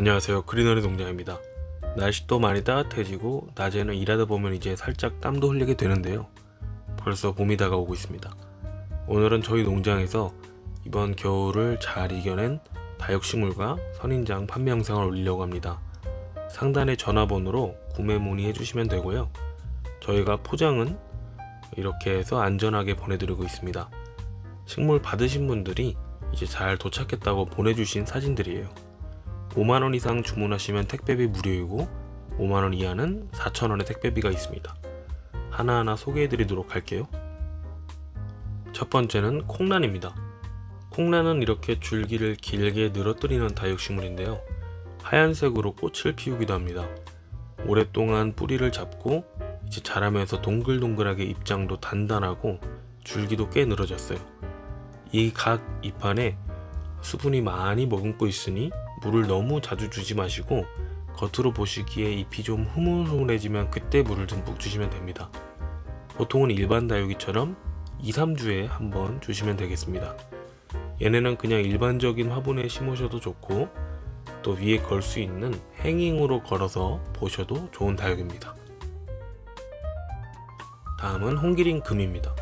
안녕하세요. 그리너리 농장입니다. 날씨도 많이 따뜻해지고 낮에는 일하다 보면 이제 살짝 땀도 흘리게 되는데요. 벌써 봄이 다가오고 있습니다. 오늘은 저희 농장에서 이번 겨울을 잘 이겨낸 다육식물과 선인장 판매 영상을 올리려고 합니다. 상단의 전화번호로 구매 문의해 주시면 되고요. 저희가 포장은 이렇게 해서 안전하게 보내드리고 있습니다. 식물 받으신 분들이 이제 잘 도착했다고 보내주신 사진들이에요. 5만원 이상 주문하시면 택배비 무료이고 5만원 이하는 4천원의 택배비가 있습니다. 하나하나 소개해 드리도록 할게요. 첫 번째는 콩란입니다. 콩란은 이렇게 줄기를 길게 늘어뜨리는 다육식물인데요. 하얀색으로 꽃을 피우기도 합니다. 오랫동안 뿌리를 잡고 이제 자라면서 동글동글하게 잎장도 단단하고 줄기도 꽤 늘어졌어요. 이 각 잎안에 수분이 많이 머금고 있으니 물을 너무 자주 주지 마시고 겉으로 보시기에 잎이 좀 흐물흐물해지면 그때 물을 듬뿍 주시면 됩니다. 보통은 일반 다육이처럼 2, 3주에 한 번 주시면 되겠습니다. 얘네는 그냥 일반적인 화분에 심으셔도 좋고 또 위에 걸 수 있는 행잉으로 걸어서 보셔도 좋은 다육입니다. 다음은 홍기린 금입니다.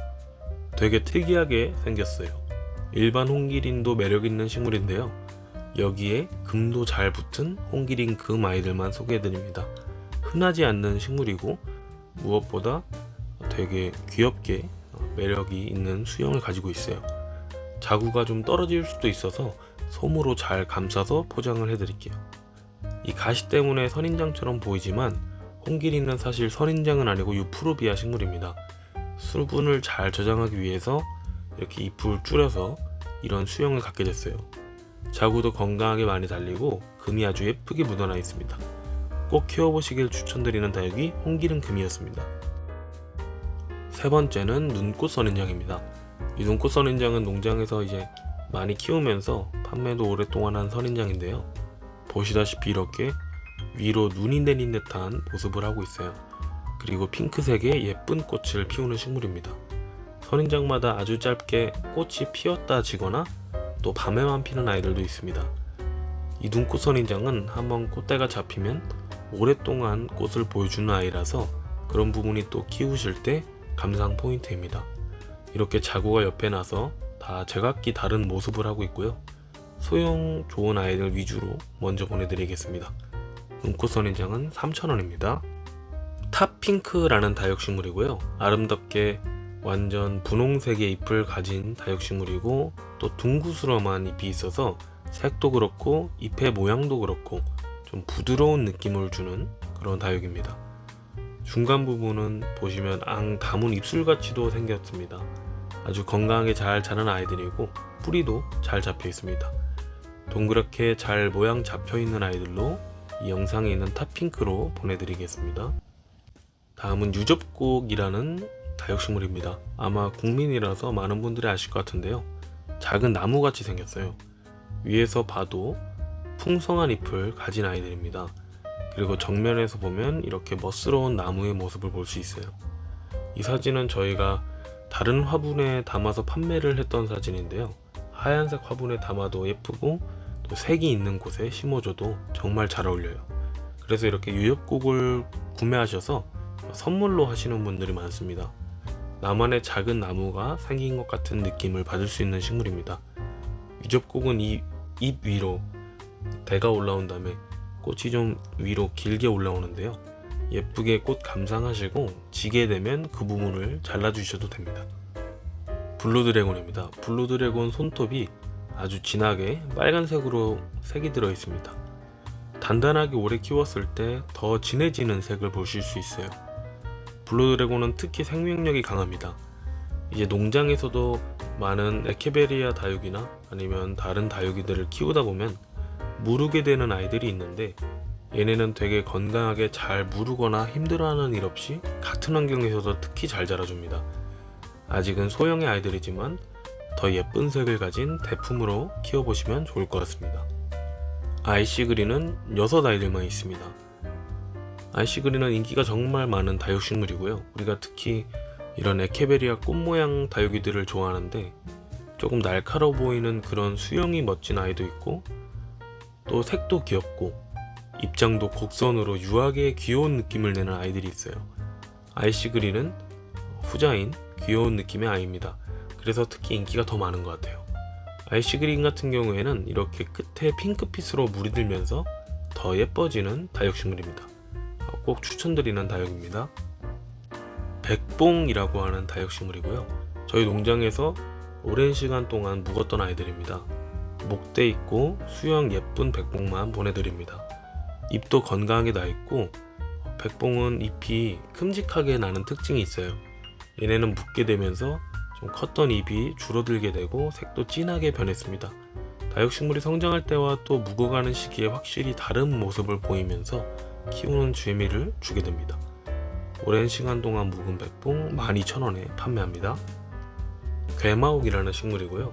되게 특이하게 생겼어요. 일반 홍기린도 매력 있는 식물인데요. 여기에 금도 잘 붙은 홍기린 금 아이들만 소개해드립니다. 흔하지 않는 식물이고 무엇보다 되게 귀엽게 매력이 있는 수영을 가지고 있어요. 자구가 좀 떨어질 수도 있어서 솜으로 잘 감싸서 포장을 해드릴게요. 이 가시 때문에 선인장처럼 보이지만 홍기린은 사실 선인장은 아니고 유프로비아 식물입니다. 수분을 잘 저장하기 위해서 이렇게 잎을 줄여서 이런 수영을 갖게 됐어요. 자구도 건강하게 많이 달리고 금이 아주 예쁘게 묻어나 있습니다. 꼭 키워보시길 추천드리는 다육이 홍기름 금이었습니다. 세 번째는 눈꽃 선인장입니다. 이 눈꽃 선인장은 농장에서 이제 많이 키우면서 판매도 오랫동안 한 선인장인데요. 보시다시피 이렇게 위로 눈이 내린 듯한 모습을 하고 있어요. 그리고 핑크색의 예쁜 꽃을 피우는 식물입니다. 선인장마다 아주 짧게 꽃이 피었다 지거나 또 밤에만 피는 아이들도 있습니다. 이 눈꽃 선인장은 한번 꽃대가 잡히면 오랫동안 꽃을 보여주는 아이라서 그런 부분이 또 키우실 때 감상 포인트입니다. 이렇게 자구가 옆에 나서 다 제각기 다른 모습을 하고 있고요. 소형 좋은 아이들 위주로 먼저 보내드리겠습니다. 눈꽃 선인장은 3,000원입니다. 탑핑크라는 다육식물이고요. 아름답게 완전 분홍색의 잎을 가진 다육식물이고 또 둥구스러만 잎이 있어서 색도 그렇고 잎의 모양도 그렇고 좀 부드러운 느낌을 주는 그런 다육입니다. 중간 부분은 보시면 앙 다문 입술같이도 생겼습니다. 아주 건강하게 잘 자란 아이들이고 뿌리도 잘 잡혀 있습니다. 동그랗게 잘 모양 잡혀 있는 아이들로 이 영상에 있는 탑핑크로 보내드리겠습니다. 다음은 유접곡이라는 다육식물입니다. 아마 국민이라서 많은 분들이 아실 것 같은데요. 작은 나무같이 생겼어요. 위에서 봐도 풍성한 잎을 가진 아이들입니다. 그리고 정면에서 보면 이렇게 멋스러운 나무의 모습을 볼 수 있어요. 이 사진은 저희가 다른 화분에 담아서 판매를 했던 사진인데요. 하얀색 화분에 담아도 예쁘고 또 색이 있는 곳에 심어줘도 정말 잘 어울려요. 그래서 이렇게 유엽곡을 구매하셔서 선물로 하시는 분들이 많습니다. 나만의 작은 나무가 생긴 것 같은 느낌을 받을 수 있는 식물입니다. 유접곡은 이 잎 위로 대가 올라온 다음에 꽃이 좀 위로 길게 올라오는데요. 예쁘게 꽃 감상하시고 지게 되면 그 부분을 잘라주셔도 됩니다. 블루 드래곤입니다. 블루 드래곤 손톱이 아주 진하게 빨간색으로 색이 들어 있습니다. 단단하게 오래 키웠을 때 더 진해지는 색을 보실 수 있어요. 블루드래곤은 특히 생명력이 강합니다. 이제 농장에서도 많은 에케베리아 다육이나 아니면 다른 다육이들을 키우다 보면 무르게 되는 아이들이 있는데 얘네는 되게 건강하게 잘 무르거나 힘들어하는 일 없이 같은 환경에서도 특히 잘 자라줍니다. 아직은 소형의 아이들이지만 더 예쁜 색을 가진 대품으로 키워보시면 좋을 것 같습니다. 아이시 그린은 6 아이들만 있습니다. 아이시 그린은 인기가 정말 많은 다육식물이고요. 우리가 특히 이런 에케베리아 꽃 모양 다육이들을 좋아하는데 조금 날카로워 보이는 그런 수영이 멋진 아이도 있고 또 색도 귀엽고 입장도 곡선으로 유하게 귀여운 느낌을 내는 아이들이 있어요. 아이시 그린은 후자인 귀여운 느낌의 아이입니다. 그래서 특히 인기가 더 많은 것 같아요. 아이시 그린 같은 경우에는 이렇게 끝에 핑크빛으로 물이 들면서 더 예뻐지는 다육식물입니다. 어, 꼭 추천드리는 다육입니다. 백봉이라고 하는 다육식물이고요. 저희 농장에서 오랜 시간 동안 묵었던 아이들입니다. 목대 있고 수영 예쁜 백봉만 보내드립니다. 잎도 건강하게 나 있고 백봉은 잎이 큼직하게 나는 특징이 있어요. 얘네는 묵게 되면서 좀 컸던 잎이 줄어들게 되고 색도 진하게 변했습니다. 다육식물이 성장할 때와 또 묵어가는 시기에 확실히 다른 모습을 보이면서 키우는 재미를 주게 됩니다. 오랜 시간 동안 묵은 백봉 12,000원에 판매합니다. 괴마옥이라는 식물이고요.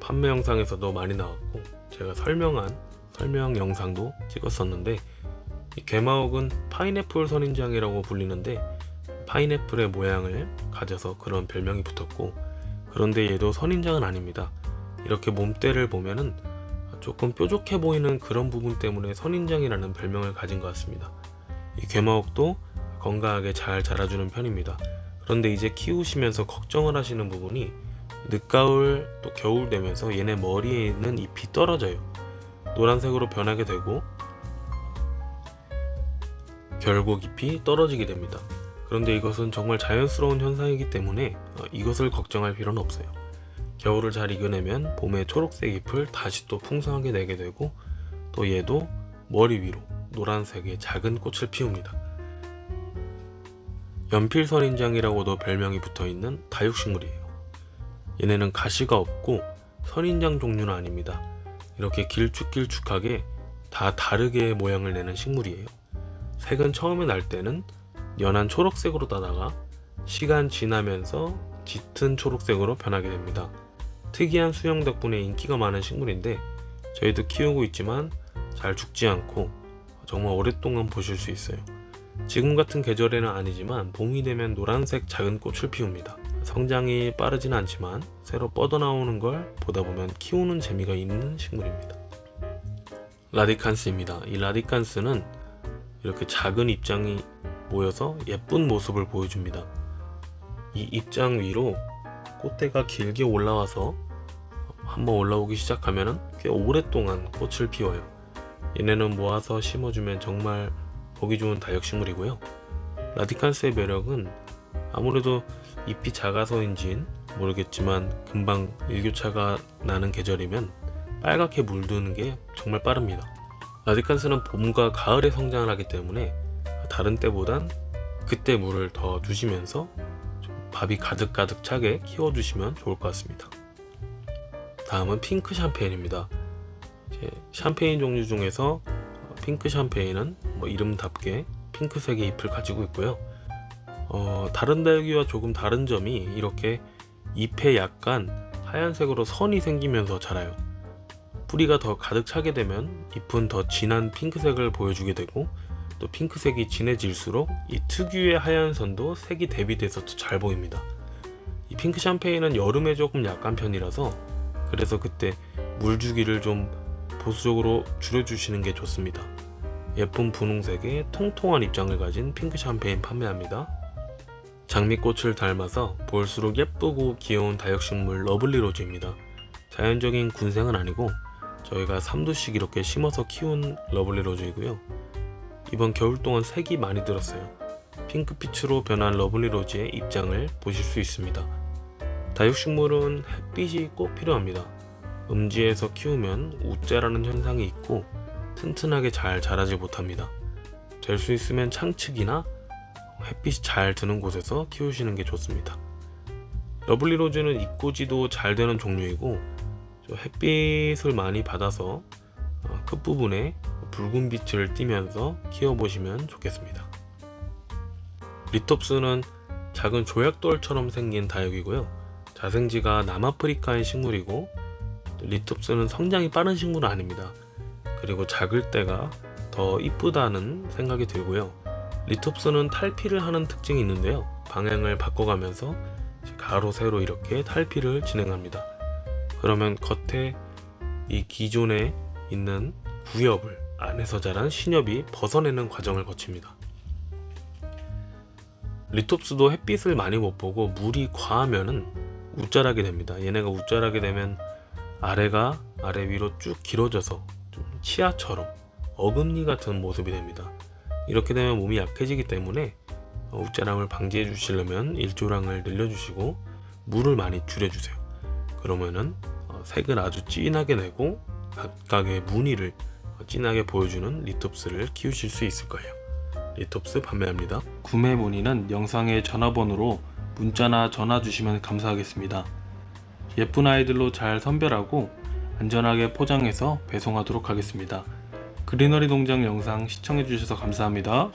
판매 영상에서도 많이 나왔고 제가 설명한 설명 영상도 찍었었는데 이 괴마옥은 파인애플 선인장이라고 불리는데 파인애플의 모양을 가져서 그런 별명이 붙었고 그런데 얘도 선인장은 아닙니다. 이렇게 몸대를 보면은 조금 뾰족해 보이는 그런 부분 때문에 선인장이라는 별명을 가진 것 같습니다. 이 괴마옥도 건강하게 잘 자라주는 편입니다. 그런데 이제 키우시면서 걱정을 하시는 부분이 늦가을 또 겨울 되면서 얘네 머리에 있는 잎이 떨어져요. 노란색으로 변하게 되고 결국 잎이 떨어지게 됩니다. 그런데 이것은 정말 자연스러운 현상이기 때문에 어, 이것을 걱정할 필요는 없어요. 겨울을 잘 이겨내면 봄에 초록색 잎을 다시 또 풍성하게 내게 되고 또 얘도 머리 위로 노란색의 작은 꽃을 피웁니다. 연필선인장이라고도 별명이 붙어 있는 다육식물이에요. 얘네는 가시가 없고 선인장 종류는 아닙니다. 이렇게 길쭉길쭉하게 다 다르게 모양을 내는 식물이에요. 색은 처음에 날 때는 연한 초록색으로 따다가 시간 지나면서 짙은 초록색으로 변하게 됩니다. 특이한 수영 덕분에 인기가 많은 식물인데 저희도 키우고 있지만 잘 죽지 않고 정말 오랫동안 보실 수 있어요. 지금 같은 계절에는 아니지만 봄이 되면 노란색 작은 꽃을 피웁니다. 성장이 빠르진 않지만 새로 뻗어나오는 걸 보다 보면 키우는 재미가 있는 식물입니다. 라디칸스입니다. 이 라디칸스는 이렇게 작은 입장이 모여서 예쁜 모습을 보여줍니다. 이 입장 위로 꽃대가 길게 올라와서 한번 올라오기 시작하면 꽤 오랫동안 꽃을 피워요. 얘네는 모아서 심어주면 정말 보기 좋은 다육식물이고요. 라디칸스의 매력은 아무래도 잎이 작아서인지는 모르겠지만 금방 일교차가 나는 계절이면 빨갛게 물드는 게 정말 빠릅니다. 라디칸스는 봄과 가을에 성장을 하기 때문에 다른 때보단 그때 물을 더 주시면서 좀 밥이 가득가득 차게 키워주시면 좋을 것 같습니다. 다음은 핑크 샴페인입니다. 샴페인 종류 중에서 핑크 샴페인은 뭐 이름답게 핑크색의 잎을 가지고 있고요. 어, 다른 다육이와 조금 다른 점이 이렇게 잎에 약간 하얀색으로 선이 생기면서 자라요. 뿌리가 더 가득 차게 되면 잎은 더 진한 핑크색을 보여주게 되고 또 핑크색이 진해질수록 이 특유의 하얀 선도 색이 대비돼서 더잘 보입니다. 이 핑크 샴페인은 여름에 조금 약한 편이라서 그래서 그때 물 주기를 좀 보수적으로 줄여주시는 게 좋습니다. 예쁜 분홍색의 통통한 입장을 가진 핑크 샴페인 판매합니다. 장미꽃을 닮아서 볼수록 예쁘고 귀여운 다육식물 러블리 로즈입니다. 자연적인 군생은 아니고 저희가 3두씩 이렇게 심어서 키운 러블리 로즈이고요. 이번 겨울 동안 색이 많이 들었어요. 핑크빛으로 변한 러블리 로즈의 입장을 보실 수 있습니다. 다육식물은 햇빛이 꼭 필요합니다. 음지에서 키우면 우째라는 현상이 있고 튼튼하게 잘 자라지 못합니다. 될 수 있으면 창측이나 햇빛이 잘 드는 곳에서 키우시는 게 좋습니다. 러블리 로즈는 입고지도 잘 되는 종류이고 저 햇빛을 많이 받아서 어, 끝부분에 붉은 빛을 띠면서 키워보시면 좋겠습니다. 리톱스는 작은 조약돌처럼 생긴 다육이고요. 자생지가 남아프리카의 식물이고 리톱스는 성장이 빠른 식물은 아닙니다. 그리고 작을 때가 더 이쁘다는 생각이 들고요. 리톱스는 탈피를 하는 특징이 있는데요. 방향을 바꿔가면서 가로 세로 이렇게 탈피를 진행합니다. 그러면 겉에 이 기존에 있는 구엽을 안에서 자란 신엽이 벗어내는 과정을 거칩니다. 리톱스도 햇빛을 많이 못 보고 물이 과하면은 웃자라게 됩니다. 얘네가 웃자라게 되면 아래가 아래 위로 쭉 길어져서 좀 치아처럼 어금니 같은 모습이 됩니다. 이렇게 되면 몸이 약해지기 때문에 어, 웃자람을 방지해 주시려면 일조량을 늘려주시고 물을 많이 줄여주세요. 그러면은 어, 색을 아주 진하게 내고 각각의 무늬를 어, 진하게 보여주는 리톱스를 키우실 수 있을 거예요. 리톱스 판매합니다. 구매 문의는 영상의 전화번호로 문자나 전화 주시면 감사하겠습니다. 예쁜 아이들로 잘 선별하고 안전하게 포장해서 배송하도록 하겠습니다. 그리너리 농장 영상 시청해 주셔서 감사합니다.